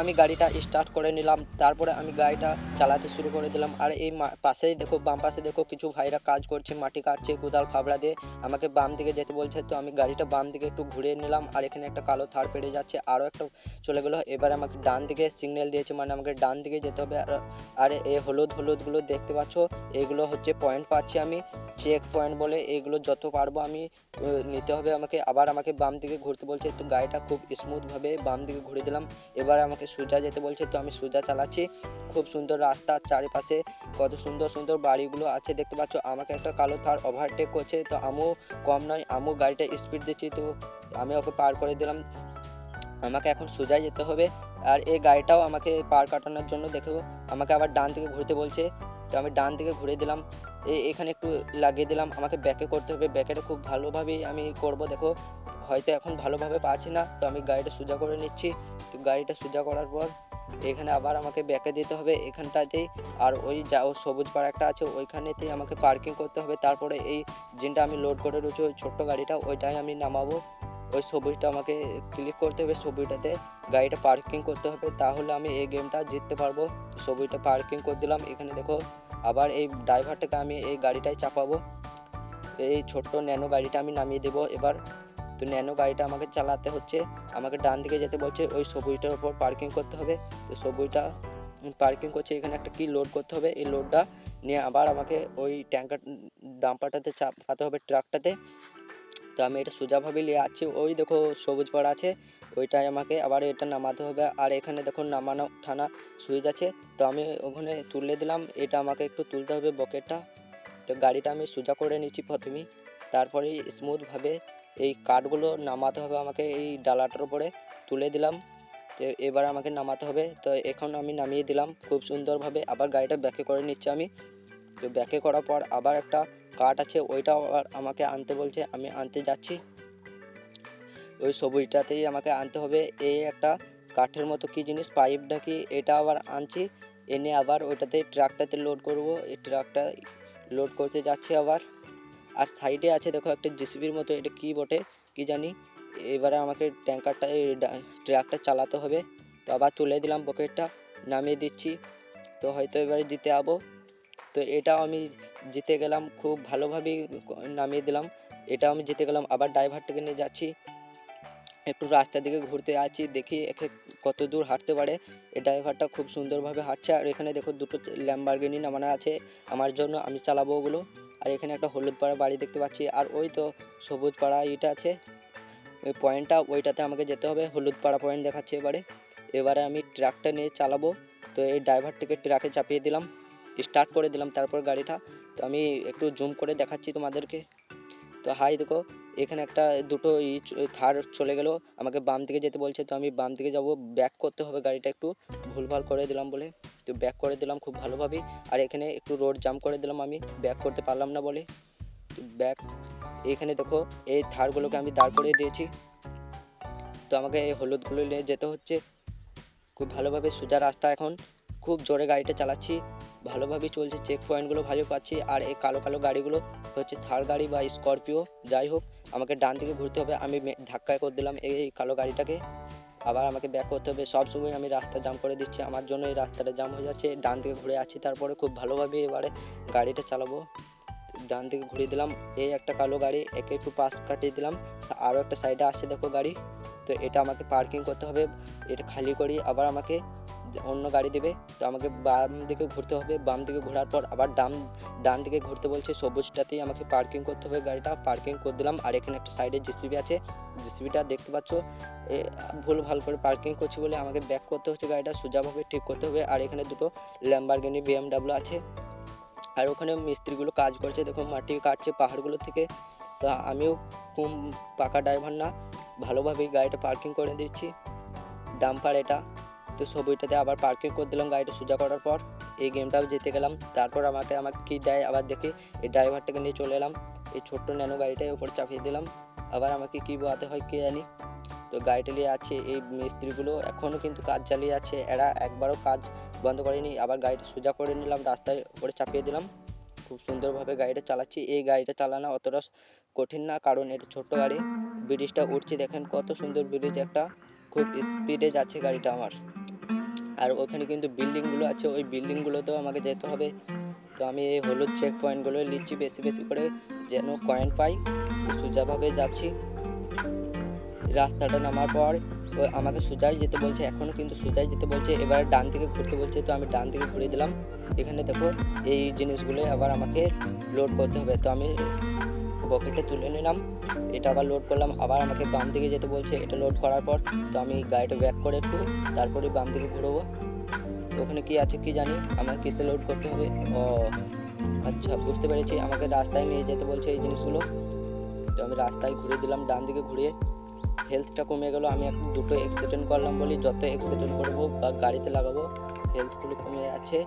আমি গাড়িটা স্টার্ট করে নিলাম, তারপরে আমি গাড়িটা চালাতে শুরু করে দিলাম। আর এই পাশেই দেখো, বাম পাশে দেখো, কিছু ভাইরা কাজ করছে, মাটি কাটছে, কোদাল ফাবড়া দিয়ে। আমাকে বাম দিকে যেতে বলছে, তো আমি গাড়িটা বাম দিকে একটু ঘুরিয়ে নিলাম, আর এখানে একটা কালো থার পেড়ে যাচ্ছে আরও একটা চলে গেলো। এবার আমাকে ডান দিকে সিগন্যাল দিয়েছে মানে আমাকে ডান দিকে যেতে হবে। আর এই হলুদ হলুদগুলো দেখতে পাচ্ছ, এগুলো হচ্ছে পয়েন্ট পাচ্ছি আমি। চেক পয়েন্ট বলে এগুলো যত পারব আমি নিতে হবে আমাকে। আবার আমাকে বাম দিকে ঘুরতে বলছে, তো গাড়িটা খুব স্মুথভাবে বাম দিকে ঘুরে দিলাম। এবার আমাকে সোজা যেতে বলছে, তো আমি সোজা চালাচ্ছি। খুব সুন্দর রাস্তা, চারিপাশে কত সুন্দর সুন্দর বাড়িগুলো আছে, দেখতে পাচ্ছ। আমাকে একটা কালো থার ওভারটেক করছে, তো আমিও কম নয়, আমিও গাড়িটা স্পিড দিচ্ছি, তো আমি ওকে পার করে দিলাম। আমাকে এখন সোজাই যেতে হবে, আর এই গাড়িটাও আমাকে পার কাটানোর জন্য দেখো, আমাকে আবার ডান দিকে ঘুরতে বলছে। তো আমি ডান দিকে ঘুরে দিলাম এখানে একটু লাগিয়ে দিলাম, আমাকে ব্যাকে করতে হবে। ব্যাকেটা খুব ভালোভাবেই আমি করব, দেখো। হয়তো এখন ভালোভাবে পাচ্ছি না, তো আমি গাড়িটা সোজা করে নিচ্ছি। তো গাড়িটা সোজা করার পর এখানে আবার আমাকে ব্যাকে দিতে হবে এখানটাতেই। আর ওই যা, ও সবুজ পাড়া একটা আছে, ওইখানেতেই আমাকে পার্কিং করতে হবে। তারপরে এই যেটা আমি লোড করে রয়েছে, ওই ছোট্ট গাড়িটা, ওইটাই আমি নামাবো। ওই সবুজটা আমাকে ক্লিক করতে হবে সবুজটাতে। গাড়িটা পার্কিং করতে হবে, তাহলে আমি এই গেমটা জিততে পারব। সবুজটা পার্কিং করে দিলাম, এখানে দেখো, আবার এই ড্রাইভারটাকে আমি এই গাড়িটায় চাপাবো। এই ছোট্ট ন্যানো গাড়িটা আমি নামিয়ে দেবো। এবার তো ন্যানো গাড়িটা আমাকে চালাতে হচ্ছে। আমাকে ডান দিকে যেতে বলছে, ওই সবুজটার উপর পার্কিং করতে হবে। তো সবুজটা পার্কিং করছে, এখানে একটা কি লোড করতে হবে? এই লোডটা নিয়ে আবার আমাকে ওই ট্যাঙ্কার ডাম্পারটাতে চাপাতে হবে ট্রাকটাতে তো আমি এটা সোজাভাবে নিয়ে আসছি। ওই দেখো সবুজ পাড়া আছে ওইটাই আমাকে আবার এটা নামাতে হবে। আর এখানে দেখো নামানো ঠানা সুইচ আছে। তো আমি ওখানে তুলে দিলাম, এটা আমাকে একটু তুলতে হবে বকেটটা তো গাড়িটা আমি সোজা করে নিচ্ছি প্রথমেই। তারপরে স্মুথভাবে এই কাঠগুলো নামাতে হবে আমাকে এই ডালাটার উপরে। তুলে দিলাম। তো এবার আমাকে নামাতে হবে। তো এখন আমি নামিয়ে দিলাম। খুব সুন্দরভাবে আবার গাড়িটা ব্যাকে করে নিচ্ছি আমি। তো ব্যাকে করার পর আবার একটা কাঠ আছে। ওইটাও আবার আমাকে আনতে বলছে। আমি আনতে যাচ্ছি। ওই সবুজটাতেই আমাকে আনতে হবে। এই একটা কাঠের মতো কি জিনিস? পাইপ নাকি? এটা আবার আনছি। এনে আবার ওইটাতে ট্রাকটাতে লোড করব। এই ট্রাকটা লোড করতে যাচ্ছি আবার। আর সাইডে আছে দেখো একটা জেসিবির মতো, এটা কি বটে কি জানি? এবারে আমাকে ট্যাঙ্কারটা ট্রাকটা চালাতে হবে। তো আবার তুলে দিলাম বকেটটা নামিয়ে দিচ্ছি। তো হয়তো এবারে জিতে যাব। তো এটাও আমি জিতে গেলাম, খুব ভালোভাবেই নামিয়ে দিলাম। এটা আমি জিতে গেলাম। আবার ড্রাইভারটাকে নিয়ে যাচ্ছি। একটু রাস্তার দিকে ঘুরতে আছি দেখি একে কত দূর হাঁটতে পারে। এই ড্রাইভারটা খুব সুন্দরভাবে হাঁটছে, আর এখানে দেখো দুটো ল্যাম্বারগিনি নামানো আছে, আমার জন্য আমি চালাবো ওগুলো। আর এখানে একটা হলুদ পাড়া বাড়ি দেখতে পাচ্ছি, আর ওই তো সবুজ পাড়া ইটা আছে। ওই পয়েন্টটা ওইটাতে আমাকে যেতে হবে, হলুদ পাড়া পয়েন্ট দেখাচ্ছে এবারে। এবারে আমি ট্রাকটা নিয়ে চালাবো, তো এই ড্রাইভারটিকে ট্রাকে চাপিয়ে দিলাম, স্টার্ট করে দিলাম তারপর গাড়িটা। তো আমি একটু জুম করে দেখাচ্ছি তোমাদেরকে। তো হাই দেখো এখানে একটা দুটো ই থার চলে গেল। আমাকে বাম দিকে যেতে বলছে, তো আমি বাম দিকে যাব। ব্যাক করতে হবে গাড়িটা একটু। ভুলভাল করে দিলাম বলে। তো ব্যাক করে দিলাম খুব ভালোভাবেই আর এখানে একটু রোড জাম করে দিলাম আমি। ব্যাক করতে পারলাম না বলে। তো ব্যাক, এখানে দেখো, এই থারগুলোকে আমি দাঁড় করিয়ে দিয়েছি। তো আমাকে এই হলুদগুলো নিয়ে যেতে হচ্ছে। খুব ভালোভাবে সোজা রাস্তা এখন। খুব জোরে গাড়িটা চালাচ্ছি। ভালোভাবে চলছে চেক পয়েন্টগুলো ভালো পাচ্ছি, আর এই কালো কালো গাড়িগুলো হচ্ছে থার গাড়ি বা স্করপিও যাই হোক, আমাকে ডান দিকে ঘুরতে হবে, আমি মে- ধাক্কা করে দিলাম এই এই কালো গাড়িটাকে। আবার আমাকে ব্যাক করতে হবে, সব সময় আমি রাস্তা জাম করে দিচ্ছি, আমার জন্য এই রাস্তাটা জাম হয়ে যাচ্ছে, ডান দিকে ঘুরে আছি তারপরে খুব ভালোভাবে এবারে গাড়িটা চালাবো। ডান দিকে ঘুরিয়ে দিলাম, এই একটা কালো গাড়ি, একে একটু পাশ কাটিয়ে দিলাম আরও একটা সাইডে আসছে, দেখো গাড়ি। তো এটা আমাকে পার্কিং করতে হবে, এটা খালি করি, আবার আমাকে অন্য গাড়ি দেবে, তো আমাকে বাম দিকে ঘুরতে হবে, বাম দিকে ঘোরার পর আবার ডান ডান দিকে ঘুরতে বলছে সবুজটাতেই আমাকে পার্কিং করতে হবে গাড়িটা পার্কিং করে দিলাম, আর এখানে একটা সাইডে জিসিবি আছে জিসিবিটা দেখতে পাচ্ছ ভুল ভালো করে পার্কিং করছি বলে আমাকে ব্যাক করতে হচ্ছে গাড়িটা, সোজাভাবে ঠিক করতে হবে, আর এখানে দুটো ল্যাম্বারগিনি বিএমডাব্লিউ আছে, আর ওখানে মিস্ত্রিগুলো কাজ করছে, দেখো মাটি কাটছে পাহাড়গুলো থেকে, তো আমিও কম পাকা ড্রাইভার না, ভালোভাবেই গাড়িটা পার্কিং করে দিচ্ছি ডাম্পার এটা তো সবইটাতে আবার পার্কিং করে দিলাম গাড়িটা সোজা করার পর। এই গেমটাও জিতে গেলাম। তারপর আমাকে আমাকে কী দেয় আবার দেখে। এই ড্রাইভারটাকে নিয়ে চলে এলাম। এই ছোট্ট ন্যানো গাড়িটার উপর চাপিয়ে দিলাম। আবার আমাকে কী বোয়াতে হয় কে জানি। তো গাড়িটা নিয়ে আছে এই মিস্ত্রিগুলো। এখনও কিন্তু কাজ চালিয়ে আছে। এরা একবারও কাজ বন্ধ করেনি। আবার গাড়িটা সোজা করে নিলাম, রাস্তায় উপরে চাপিয়ে দিলাম। খুব সুন্দরভাবে গাড়িটা চালাচ্ছি। এই গাড়িটা চালানো অতটা কঠিন না, কারণ এটা ছোট্ট গাড়ি। ব্রিজটা উঠছে দেখেন কত সুন্দর ব্রিজ একটা। খুব স্পিডে যাচ্ছে গাড়িটা আমার। আর ওখানে কিন্তু বিল্ডিংগুলো আছে, ওই বিল্ডিংগুলোতেও আমাকে যেতে হবে। তো আমি এই হলুদ চেক পয়েন্টগুলো নিচ্ছি বেশি বেশি করে, যেন কয়েন পাই। সোজাভাবে যাচ্ছি। রাস্তাটা নামার পর ও আমাকে সোজাই যেতে বলছে এখনও কিন্তু সোজাই যেতে বলছে। এবার ডান দিকে ঘুরতে বলছে, তো আমি ডান দিকে ঘুরে দিলাম। এখানে দেখো, এই জিনিসগুলো আবার আমাকে লোড করতে হবে। তো আমি বকেটে তুলে নিলাম। এটা আবার লোড করলাম। আবার আমাকে বাম দিকে যেতে বলছে, এটা লোড করার পর তো আমি গাড়িটা ব্যাক করে একটু তারপরে বাম দিকে ঘুরবো। ওখানে কি আছে কি জানি, আমার কিসে লোড করতে হবে? ও আচ্ছা বুঝতে পেরেছি। আমাকে রাস্তায় নিয়ে যেতে বলছে এই জিনিসগুলো। তো আমি রাস্তায় ঘুরে দিলাম, ডান দিকে ঘুরিয়ে হেলথটা কমে গেল। আমি এক দুটো অ্যাক্সিডেন্ট করলাম বলি, যত অ্যাক্সিডেন্ট করব বা গাড়িতে লাগাবো হেলথগুলো কমে আছে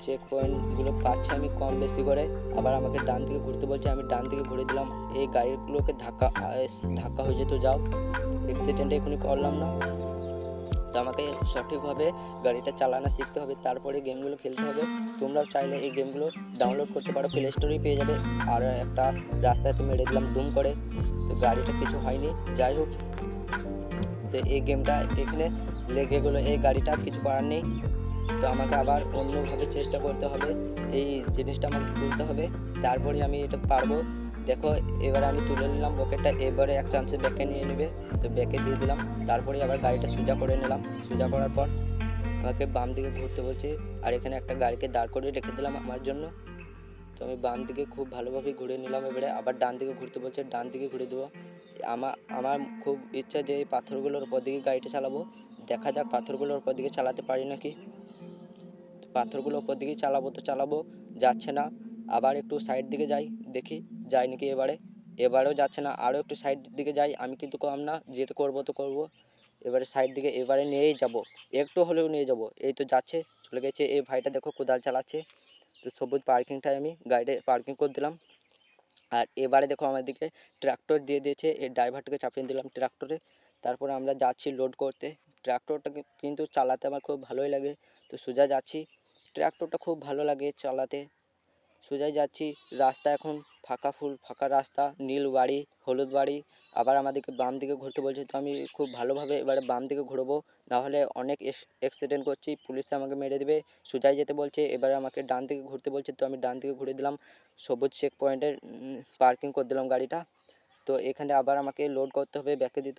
চেক পয়েন্টগুলো পাচ্ছি আমি কম বেশি করে। আবার আমাকে ডান দিকে ঘুরতে বলছে, আমি ডান দিকে ঘুরে দিলাম। এই গাড়িগুলোকে ধাক্কা ধাক্কা হয়ে যেত, যাও। অ্যাক্সিডেন্ট এখনই করলাম না। তো আমাকে সঠিকভাবে গাড়িটা চালানো শিখতে হবে, তারপরে গেমগুলো খেলতে হবে। তোমরাও চাইলে এই গেমগুলো ডাউনলোড করতে পারো প্লে স্টোরেই পেয়ে যাবে। আর একটা রাস্তাতে মেরে দিলাম, দুম করে। তো গাড়িটা কিছু হয়নি। যাই হোক, তো এই গেমটা এখানে লেগে গেলো। এই গাড়িটা কিছু করার নেই। তো আমাকে আবার অন্যভাবে চেষ্টা করতে হবে। এই জিনিসটা আমাকে তুলতে হবে। তারপরে আমি এটা পারব। দেখো, এবারে আমি তুলে নিলাম বকেটটা। এবারে এক চান্সে ব্যাকে নিয়ে নেবে। তো ব্যাকে দিয়ে দিলাম। তারপরে আবার গাড়িটা সোজা করে নিলাম। সোজা করার পর আমাকে বাম দিকে ঘুরতে বলছে। আর এখানে একটা গাড়িকে দাঁড় করে রেখে দিলাম আমার জন্য। তো আমি বাম দিকে খুব ভালোভাবে ঘুরে নিলাম এবারে। আবার ডান দিকে ঘুরতে বলছে, ডান দিকে ঘুরে দেবো। আমার আমার খুব ইচ্ছা যে এই পাথরগুলোর ওপর দিকে গাড়িটা চালাবো। দেখা যাক পাথরগুলোর ওপর দিকে চালাতে পারি নাকি। তো পাথরগুলোর উপর দিকে চালাবো তো চালাবো, যাচ্ছে না। আবার একটু সাইড দিকে যাই, দেখি, যাই নাকি এবারে। এবারেও যাচ্ছে না, আরও একটু সাইড দিকে যাই, আমি কিন্তু কম না যেটা করব তো করব। এবারে সাইড দিকে এবারে নিয়েই যাব, একটু হলেও নিয়ে যাব। এই তো যাচ্ছে, চলে গেছে, এই ভাইটা দেখো কোদাল চালাচ্ছে। তো সবুজ পার্কিংটায় আমি গাড়িটা পার্কিং করে দিলাম। আর এবারে দেখো আমাদেরকে ট্র্যাক্টর দিয়ে দিয়েছে, এই ড্রাইভারটাকে চাপিয়ে দিলাম ট্র্যাক্টরে তারপরে আমরা যাচ্ছি লোড করতে। ট্র্যাক্টরটাকে কিন্তু চালাতে আমার খুব ভালোই লাগে। তো সোজা যাচ্ছি ট্র্যাক্টরটা খুব ভালো লাগে চালাতে। সোজাই যাচ্ছি, রাস্তা এখন ফাঁকা ফুল, ফাঁকা রাস্তা, নীল বাড়ি, হলুদ বাড়ি। আবার আমাদেরকে বাম দিকে ঘুরতে বলছে, তো আমি খুব ভালোভাবে এবারে বাম দিকে ঘুরবো। নাহলে অনেক অ্যাক্সিডেন্ট করছি পুলিশে আমাকে মেরে দেবে। সোজাই যেতে বলছে, এবারে আমাকে ডান দিকে ঘুরতে বলছে, তো আমি ডান দিকে ঘুরে দিলাম, সবুজ চেক পয়েন্টের পার্কিং করে দিলাম গাড়িটা। তো এখানে আবার আমাকে লোড করতে হবে, ব্যাকে দিতে